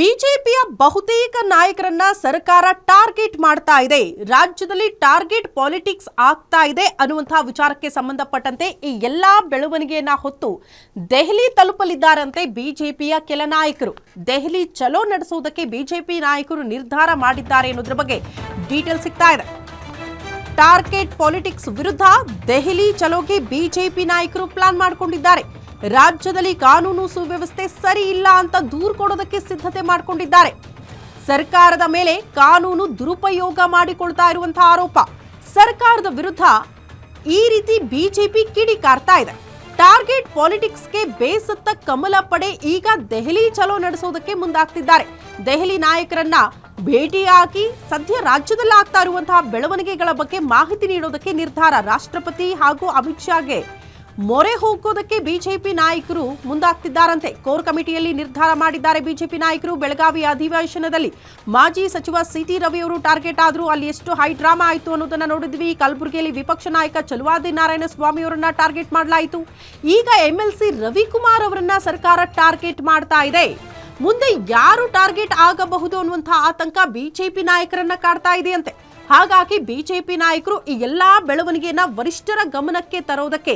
ಬಿಜೆಪಿಯ ಬಹುತೇಕ ನಾಯಕರನ್ನ ಸರ್ಕಾರ ಟಾರ್ಗೆಟ್ ಮಾಡ್ತಾ ಇದೆ. ರಾಜ್ಯದಲ್ಲಿ ಟಾರ್ಗೆಟ್ ಪಾಲಿಟಿಕ್ಸ್ ಆಗ್ತಾ ಇದೆ ಅನ್ನುವಂತಹ ವಿಚಾರಕ್ಕೆ ಸಂಬಂಧಪಟ್ಟಂತೆ ಈ ಎಲ್ಲಾ ಬೆಳವಣಿಗೆಯನ್ನ ಹೊತ್ತು ದೆಹಲಿ ತಲುಪಲಿದ್ದಾರಂತೆ ಬಿಜೆಪಿಯ ಕೆಲ ನಾಯಕರು. ದೆಹಲಿ ಚಲೋ ನಡೆಸುವುದಕ್ಕೆ ಬಿಜೆಪಿ ನಾಯಕರು ನಿರ್ಧಾರ ಮಾಡಿದ್ದಾರೆ ಅನ್ನೋದ್ರ ಬಗ್ಗೆ ಡೀಟೇಲ್ ಸಿಗ್ತಾ ಇದೆ. ಟಾರ್ಗೆಟ್ ಪಾಲಿಟಿಕ್ಸ್ ವಿರುದ್ಧ ದೆಹಲಿ ಚಲೋಗೆ ಬಿಜೆಪಿ ನಾಯಕರು ಪ್ಲಾನ್ ಮಾಡಿಕೊಂಡಿದ್ದಾರೆ. ರಾಜ್ಯದಲ್ಲಿ ಕಾನೂನು ಸುವ್ಯವಸ್ಥೆ ಸರಿ ಇಲ್ಲ ಅಂತ ದೂರು ಕೊಡೋದಕ್ಕೆ ಸಿದ್ಧತೆ ಮಾಡಿಕೊಂಡಿದ್ದಾರೆ. ಸರ್ಕಾರದ ಮೇಲೆ ಕಾನೂನು ದುರುಪಯೋಗ ಮಾಡಿಕೊಳ್ತಾ ಇರುವಂತಹ ಆರೋಪ. ಸರ್ಕಾರದ ವಿರುದ್ಧ ಈ ರೀತಿ ಬಿಜೆಪಿ ಕಿಡಿಕಾರ್ತಾ ಇದೆ. ಟಾರ್ಗೆಟ್ ಪಾಲಿಟಿಕ್ಸ್ಗೆ ಬೇಸತ್ತ ಕಮಲ ಪಡೆ ಈಗ ದೆಹಲಿ ಚಲೋ ನಡೆಸೋದಕ್ಕೆ ಮುಂದಾಗ್ತಿದ್ದಾರೆ. ದೆಹಲಿ ನಾಯಕರನ್ನ ಭೇಟಿಯಾಗಿ ಸದ್ಯ ರಾಜ್ಯದಲ್ಲಾಗ್ತಾ ಇರುವಂತಹ ಬೆಳವಣಿಗೆಗಳ ಬಗ್ಗೆ ಮಾಹಿತಿ ನೀಡೋದಕ್ಕೆ ನಿರ್ಧಾರ ರಾಷ್ಟ್ರಪತಿ ಹಾಗೂ ಅಮಿತ್ ಶಾಗೆ ಮೊರೆ ಹೋಗೋದಕ್ಕೆ ಬಿಜೆಪಿ ನಾಯಕರು ಮುಂದಾಗ್ತಿದ್ದಾರಂತೆ. ಕೋರ್ ಕಮಿಟಿಯಲ್ಲಿ ನಿರ್ಧಾರ ಮಾಡಿದ್ದಾರೆ ಬಿಜೆಪಿ ನಾಯಕರು. ಬೆಳಗಾವಿ ಅಧಿವೇಶನದಲ್ಲಿ ಮಾಜಿ ಸಚಿವ ಸಿಟಿ ರವಿ ಅವರು ಟಾರ್ಗೆಟ್ ಆದರೂ ಅಲ್ಲಿ ಎಷ್ಟು ಹೈ ಡ್ರಾಮಾ ಆಯಿತು ಅನ್ನೋದನ್ನ ನೋಡಿದ್ವಿ. ಕಲಬುರಗಿಯಲ್ಲಿ ವಿಪಕ್ಷ ನಾಯಕ ಚಲುವಾದಿ ನಾರಾಯಣ ಸ್ವಾಮಿ ಅವರನ್ನ ಟಾರ್ಗೆಟ್ ಮಾಡಲಾಯಿತು. ಈಗ ಎಂಎಲ್ಸಿ ರವಿಕುಮಾರ್ ಅವರನ್ನ ಸರ್ಕಾರ ಟಾರ್ಗೆಟ್ ಮಾಡ್ತಾ ಇದೆ. ಮುಂದೆ ಯಾರು ಟಾರ್ಗೆಟ್ ಆಗಬಹುದು ಅನ್ನುವಂತಹ ಆತಂಕ ಬಿಜೆಪಿ ನಾಯಕರನ್ನ ಕಾಡ್ತಾ ಇದೆಯಂತೆ. ಹಾಗಾಗಿ ಬಿಜೆಪಿ ನಾಯಕರು ಈ ಎಲ್ಲಾ ಬೆಳವಣಿಗೆಯನ್ನ ವರಿಷ್ಠರ ಗಮನಕ್ಕೆ ತರೋದಕ್ಕೆ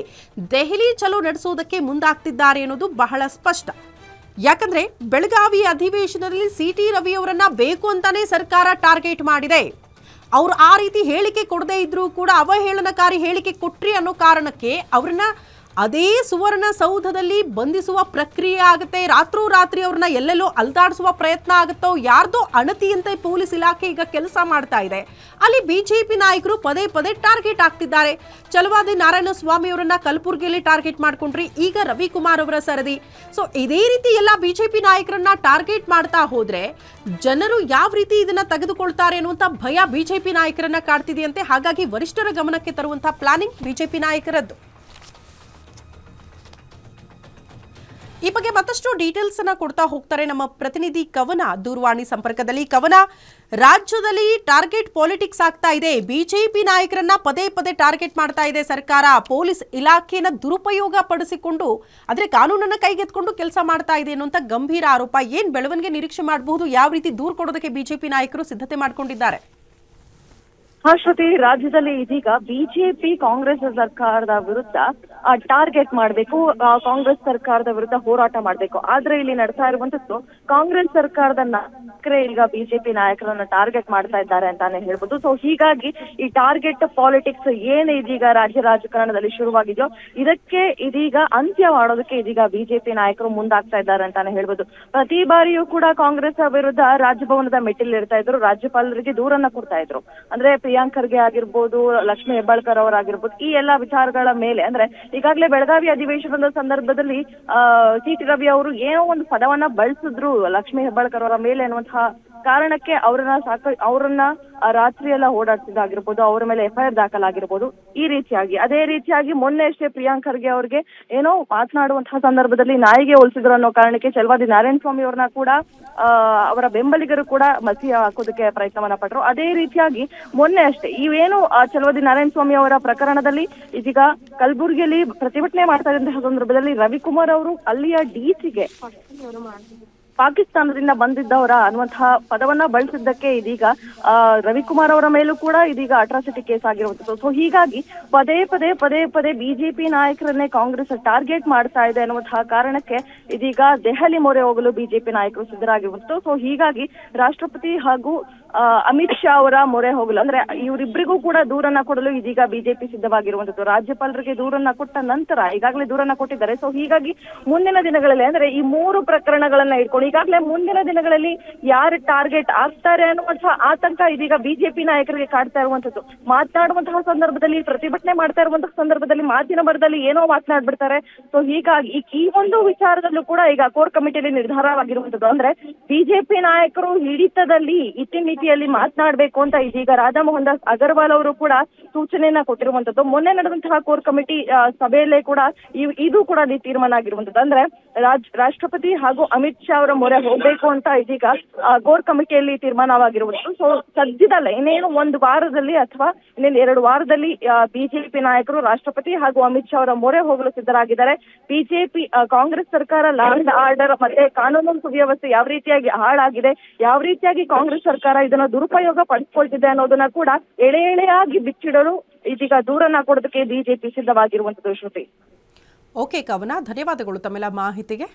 ದೆಹಲಿ ಚಲೋ ನಡೆಸೋದಕ್ಕೆ ಮುಂದಾಗ್ತಿದ್ದಾರೆ ಅನ್ನೋದು ಬಹಳ ಸ್ಪಷ್ಟ. ಯಾಕಂದ್ರೆ ಬೆಳಗಾವಿ ಅಧಿವೇಶನದಲ್ಲಿ ಸಿಟಿ ರವಿ ಅವರನ್ನ ಬೇಕು ಅಂತಾನೆ ಸರ್ಕಾರ ಟಾರ್ಗೆಟ್ ಮಾಡಿದೆ. ಅವರು ಆ ರೀತಿ ಹೇಳಿಕೆ ಕೊಡದೇ ಇದ್ರೂ ಕೂಡ ಅವಹೇಳನಕಾರಿ ಹೇಳಿಕೆ ಕೊಟ್ರಿ ಅನ್ನೋ ಕಾರಣಕ್ಕೆ ಅವ್ರನ್ನ ಅದೇ ಸುವರ್ಣ ಸೌಧದಲ್ಲಿ ಬಂಧಿಸುವ ಪ್ರಕ್ರಿಯೆ ಆಗುತ್ತೆ. ರಾತ್ರೋರಾತ್ರಿ ಅವ್ರನ್ನ ಎಲ್ಲೆಲ್ಲೋ ಅಲ್ದಾಡಿಸುವ ಪ್ರಯತ್ನ ಆಗುತ್ತೋ, ಯಾರ್ದೋ ಅಣತಿಯಂತೆ ಪೊಲೀಸ್ ಇಲಾಖೆ ಈಗ ಕೆಲಸ ಮಾಡ್ತಾ ಇದೆ. ಅಲ್ಲಿ ಬಿಜೆಪಿ ನಾಯಕರು ಪದೇ ಪದೇ ಟಾರ್ಗೆಟ್ ಆಗ್ತಿದ್ದಾರೆ ಚಲುವಾದಿ ನಾರಾಯಣ ಸ್ವಾಮಿ ಅವರನ್ನ ಕಲಬುರಗಿಯಲ್ಲಿ ಟಾರ್ಗೆಟ್ ಮಾಡ್ಕೊಂಡ್ರಿ, ಈಗ ರವಿಕುಮಾರ್ ಅವರ ಸರದಿ. ಸೊ ಇದೇ ರೀತಿ ಎಲ್ಲ ಬಿಜೆಪಿ ನಾಯಕರನ್ನ ಟಾರ್ಗೆಟ್ ಮಾಡ್ತಾ ಹೋದ್ರೆ ಜನರು ಯಾವ ರೀತಿ ಇದನ್ನ ತೆಗೆದುಕೊಳ್ತಾರೆ ಅನ್ನುವಂತ ಭಯ ಬಿಜೆಪಿ ನಾಯಕರನ್ನ ಕಾಡ್ತಿದೆಯಂತೆ ಹಾಗಾಗಿ ವರಿಷ್ಠರ ಗಮನಕ್ಕೆ ತರುವಂತಹ ಪ್ಲಾನಿಂಗ್ ಬಿಜೆಪಿ ನಾಯಕರದ್ದು. ಈ ಬಗ್ಗೆ ಮತ್ತಷ್ಟು ಡೀಟೇಲ್ಸ್ ಅನ್ನ ಕೊಡ್ತಾ ಹೋಗ್ತಾರೆ ನಮ್ಮ ಪ್ರತಿನಿಧಿ ಕವನ ದೂರವಾಣಿ ಸಂಪರ್ಕದಲ್ಲಿ. ಕವನ, ರಾಜ್ಯದಲ್ಲಿ ಟಾರ್ಗೆಟ್ ಪಾಲಿಟಿಕ್ಸ್ ಆಗ್ತಾ ಇದೆ. ಬಿಜೆಪಿ ನಾಯಕರನ್ನ ಪದೇ ಪದೇ ಟಾರ್ಗೆಟ್ ಮಾಡ್ತಾ ಇದೆ ಸರ್ಕಾರ. ಪೊಲೀಸ್ ಇಲಾಖೆನ ದುರುಪಯೋಗ ಪಡಿಸಿಕೊಂಡು ಅಂದ್ರೆ ಕಾನೂನನ್ನ ಕೈಗೆತ್ಕೊಂಡು ಕೆಲಸ ಮಾಡ್ತಾ ಇದೆ ಅನ್ನುವಂತ ಗಂಭೀರ ಆರೋಪ. ಏನ್ ಬೆಳವಣಿಗೆ ನಿರೀಕ್ಷೆ ಮಾಡಬಹುದು? ಯಾವ ರೀತಿ ದೂರ ಕೊಡೋದಕ್ಕೆ ಬಿಜೆಪಿ ನಾಯಕರು ಸಿದ್ಧತೆ ಮಾಡ್ಕೊಂಡಿದ್ದಾರೆ? ಹಾ ರಾಜ್ಯದಲ್ಲಿ ಇದೀಗ ಬಿಜೆಪಿ ಕಾಂಗ್ರೆಸ್ ಸರ್ಕಾರದ ವಿರುದ್ಧ ಟಾರ್ಗೆಟ್ ಮಾಡಬೇಕು ಕಾಂಗ್ರೆಸ್ ಸರ್ಕಾರದ ವಿರುದ್ಧ ಹೋರಾಟ ಮಾಡಬೇಕು. ಆದ್ರೆ ಇಲ್ಲಿ ನಡ್ತಾ ಇರುವಂತದ್ದು ಕಾಂಗ್ರೆಸ್ ಸರ್ಕಾರದ ನಾಯಕರೇ ಈಗ ಬಿಜೆಪಿ ನಾಯಕರನ್ನ ಟಾರ್ಗೆಟ್ ಮಾಡ್ತಾ ಇದ್ದಾರೆ ಅಂತಾನೆ ಹೇಳ್ಬೋದು. ಸೊ ಹೀಗಾಗಿ ಈ ಟಾರ್ಗೆಟ್ ಪಾಲಿಟಿಕ್ಸ್ ಏನ್ ಇದೀಗ ರಾಜ್ಯ ರಾಜಕಾರಣದಲ್ಲಿ ಶುರುವಾಗಿದೆಯೋ, ಇದಕ್ಕೆ ಇದೀಗ ಅಂತ್ಯ ಮಾಡೋದಕ್ಕೆ ಇದೀಗ ಬಿಜೆಪಿ ನಾಯಕರು ಮುಂದಾಗ್ತಾ ಇದ್ದಾರೆ ಅಂತಾನೆ ಹೇಳ್ಬೋದು. ಪ್ರತಿ ಬಾರಿಯೂ ಕೂಡ ಕಾಂಗ್ರೆಸ್ ವಿರುದ್ಧ ರಾಜಭವನದ ಮೆಟ್ಟಿಲು ಇರ್ತಾ ಇದ್ರು, ರಾಜ್ಯಪಾಲರಿಗೆ ದೂರನ್ನ ಕೊಡ್ತಾ ಇದ್ರು. ಅಂದ್ರೆ ಪ್ರಿಯಾಂಕ್ ಖರ್ಗೆ ಆಗಿರ್ಬೋದು, ಲಕ್ಷ್ಮೀ ಹೆಬ್ಬಾಳ್ಕರ್ ಅವರಾಗಿರ್ಬೋದು, ಈ ಎಲ್ಲಾ ವಿಚಾರಗಳ ಮೇಲೆ, ಅಂದ್ರೆ ಈಗಾಗಲೇ ಬೆಳಗಾವಿ ಅಧಿವೇಶನದ ಸಂದರ್ಭದಲ್ಲಿ ಸಿ ಟಿ ರವಿ ಅವರು ಏನೋ ಒಂದು ಪದವನ್ನ ಬಳಸಿದ್ರು, ಲಕ್ಷ್ಮೀ ಹೆಬ್ಬಾಳ್ಕರ್ ಅವರ ಮೇಲೆ ಅನ್ನುವಂತಹ ಕಾರಣಕ್ಕೆ ಅವರನ್ನ ಸಾಕ, ಅವರನ್ನ ರಾತ್ರಿ ಎಲ್ಲ ಓಡಾಡ್ತಿದ್ದಾಗಿರ್ಬೋದು, ಅವರ ಮೇಲೆ ಎಫ್ಐಆರ್ ದಾಖಲಾಗಿರ್ಬೋದು, ಈ ರೀತಿಯಾಗಿ. ಅದೇ ರೀತಿಯಾಗಿ ಮೊನ್ನೆ ಅಷ್ಟೇ ಪ್ರಿಯಾಂಕ್ ಖರ್ಗೆ ಅವ್ರಿಗೆ ಏನೋ ಮಾತನಾಡುವಂತಹ ಸಂದರ್ಭದಲ್ಲಿ ನಾಯಿಗೆ ಹೋಲಿಸಿದ್ರು ಅನ್ನೋ ಕಾರಣಕ್ಕೆ ಚಲವಾದಿ ನಾರಾಯಣ ಸ್ವಾಮಿ ಅವ್ರನ್ನ ಕೂಡ ಅವರ ಬೆಂಬಲಿಗರು ಕೂಡ ಮಸಿ ಹಾಕೋದಕ್ಕೆ ಪ್ರಯತ್ನವನ್ನ ಪಟ್ಟರು ಅದೇ ರೀತಿಯಾಗಿ ಮೊನ್ನೆ ಅಷ್ಟೇ, ಇವೇನು ಚಲವಾದಿ ನಾರಾಯಣ ಸ್ವಾಮಿ ಅವರ ಪ್ರಕರಣದಲ್ಲಿ ಇದೀಗ ಕಲಬುರಗಿಯಲ್ಲಿ ಪ್ರತಿಭಟನೆ ಮಾಡ್ತಾ ಇದ್ದಂತಹ ಸಂದರ್ಭದಲ್ಲಿ ರವಿಕುಮಾರ್ ಅವರು ಅಲ್ಲಿಯ ಡಿಸಿಗೆ ಪಾಕಿಸ್ತಾನದಿಂದ ಬಂದಿದ್ದವರ ಅನ್ನುವಂತಹ ಪದವನ್ನ ಬಳಸಿದ್ದಕ್ಕೆ ಇದೀಗ ರವಿಕುಮಾರ್ ಅವರ ಮೇಲೂ ಕೂಡ ಇದೀಗ ಅಟ್ರಾಸಿಟಿ ಕೇಸ್ ಆಗಿರುವಂತದ್ದು ಸೊ ಹೀಗಾಗಿ ಪದೇ ಪದೇ ಪದೇ ಪದೇ ಬಿಜೆಪಿ ನಾಯಕರನ್ನೇ ಕಾಂಗ್ರೆಸ್ ಟಾರ್ಗೆಟ್ ಮಾಡ್ತಾ ಇದೆ ಅನ್ನುವಂತಹ ಕಾರಣಕ್ಕೆ ಇದೀಗ ದೆಹಲಿ ಮೊರೆ ಹೋಗಲು ಬಿಜೆಪಿ ನಾಯಕರು ಸಿದ್ಧರಾಗಿರುವಂತದ್ದು ಸೊ ಹೀಗಾಗಿ ರಾಷ್ಟ್ರಪತಿ ಹಾಗೂ ಅಮಿತ್ ಶಾ ಅವರ ಮೊರೆ ಹೋಗಲು, ಅಂದ್ರೆ ಇವರಿಬ್ಬರಿಗೂ ಕೂಡ ದೂರನ್ನ ಕೊಡಲು ಇದೀಗ ಬಿಜೆಪಿ ಸಿದ್ಧವಾಗಿರುವಂತದ್ದು. ರಾಜ್ಯಪಾಲರಿಗೆ ದೂರನ್ನ ಕೊಟ್ಟ ನಂತರ ಈಗಾಗಲೇ ದೂರನ್ನ ಕೊಟ್ಟಿದ್ದಾರೆ. ಸೊ ಹೀಗಾಗಿ ಮುಂದಿನ ದಿನಗಳಲ್ಲಿ, ಅಂದ್ರೆ ಈ ಮೂರು ಪ್ರಕರಣಗಳನ್ನ ಇಟ್ಕೊಂಡು ಈಗಾಗಲೇ ಮುಂದಿನ ದಿನಗಳಲ್ಲಿ ಯಾರು ಟಾರ್ಗೆಟ್ ಆಗ್ತಾರೆ ಅನ್ನುವಂತಹ ಆತಂಕ ಇದೀಗ ಬಿಜೆಪಿ ನಾಯಕರಿಗೆ ಕಾಡ್ತಾ ಇರುವಂತದ್ದು. ಮಾತನಾಡುವಂತಹ ಸಂದರ್ಭದಲ್ಲಿ, ಪ್ರತಿಭಟನೆ ಮಾಡ್ತಾ ಇರುವಂತಹ ಸಂದರ್ಭದಲ್ಲಿ ಮಾಧ್ಯಮದಲ್ಲಿ ಏನೋ ಮಾತನಾಡ್ಬಿಡ್ತಾರೆ. ಸೊ ಹೀಗಾಗಿ ಈ- ಈ ಒಂದು ವಿಚಾರದಲ್ಲೂ ಕೂಡ ಈಗ ಕೋರ್ ಕಮಿಟಿಯಲ್ಲಿ ನಿರ್ಧಾರವಾಗಿರುವಂತದ್ದು. ಅಂದ್ರೆ ಬಿಜೆಪಿ ನಾಯಕರು ಹಿಡಿತದಲ್ಲಿ ಇತಿಮಿತಿ ರೀತಿಯಲ್ಲಿ ಮಾತನಾಡಬೇಕು ಅಂತ ಇದೀಗ ರಾಧಾ ಮೋಹನ್ ದಾಸ್ ಅಗರ್ವಾಲ್ ಅವರು ಕೂಡ ಸೂಚನೆಯನ್ನ ಕೊಟ್ಟಿರುವಂತದ್ದು. ಮೊನ್ನೆ ನಡೆದಂತಹ ಕೋರ್ ಕಮಿಟಿ ಸಭೆಯಲ್ಲೇ ಕೂಡ ಇದು ಕೂಡ ಅಲ್ಲಿ ತೀರ್ಮಾನ ಆಗಿರುವಂತದ್ದು. ಅಂದ್ರೆ ರಾಷ್ಟ್ರಪತಿ ಹಾಗೂ ಅಮಿತ್ ಶಾ ಅವರ ಮೊರೆ ಹೋಗ್ಬೇಕು ಅಂತ ಇದೀಗ ಕೋರ್ ಕಮಿಟಿಯಲ್ಲಿ ತೀರ್ಮಾನವಾಗಿರುವುದು ಸೊ ಸದ್ಯದಲ್ಲ ಇನ್ನೇನು ಒಂದು ವಾರದಲ್ಲಿ ಅಥವಾ ಇನ್ನೇನು ಎರಡು ವಾರದಲ್ಲಿ ಬಿಜೆಪಿ ನಾಯಕರು, ರಾಷ್ಟ್ರಪತಿ ಹಾಗೂ ಅಮಿತ್ ಶಾ ಅವರ ಮೊರೆ ಹೋಗಲು ಸಿದ್ಧರಾಗಿದ್ದಾರೆ. ಬಿಜೆಪಿ ಕಾಂಗ್ರೆಸ್ ಸರ್ಕಾರ ಲಾ ಅಂಡ್ ಆರ್ಡರ್ ಮತ್ತೆ ಕಾನೂನು ಸುವ್ಯವಸ್ಥೆ ಯಾವ ರೀತಿಯಾಗಿ ಹಾಳಾಗಿದೆ, ಯಾವ ರೀತಿಯಾಗಿ ಕಾಂಗ್ರೆಸ್ ಸರ್ಕಾರ ಇದನ್ನ ದುರುಪಯೋಗ ಪಡಿಸ್ಕೊಳ್ತಿದೆ ಅನ್ನೋದನ್ನ ಕೂಡ ಎಳೆ ಎಳೆಯಾಗಿ ಬಿಚ್ಚಿಡಲು ಇದೀಗ ದೂರನ್ನ ಕೊಡೋದಕ್ಕೆ ಬಿಜೆಪಿ ಸಿದ್ಧವಾಗಿರುವಂತದ್ದು ಶ್ರುತಿ. ಓಕೆ ಕವನ, ಧನ್ಯವಾದಗಳು ತಮ್ಮೆಲ್ಲ ಮಾಹಿತಿಗೆ.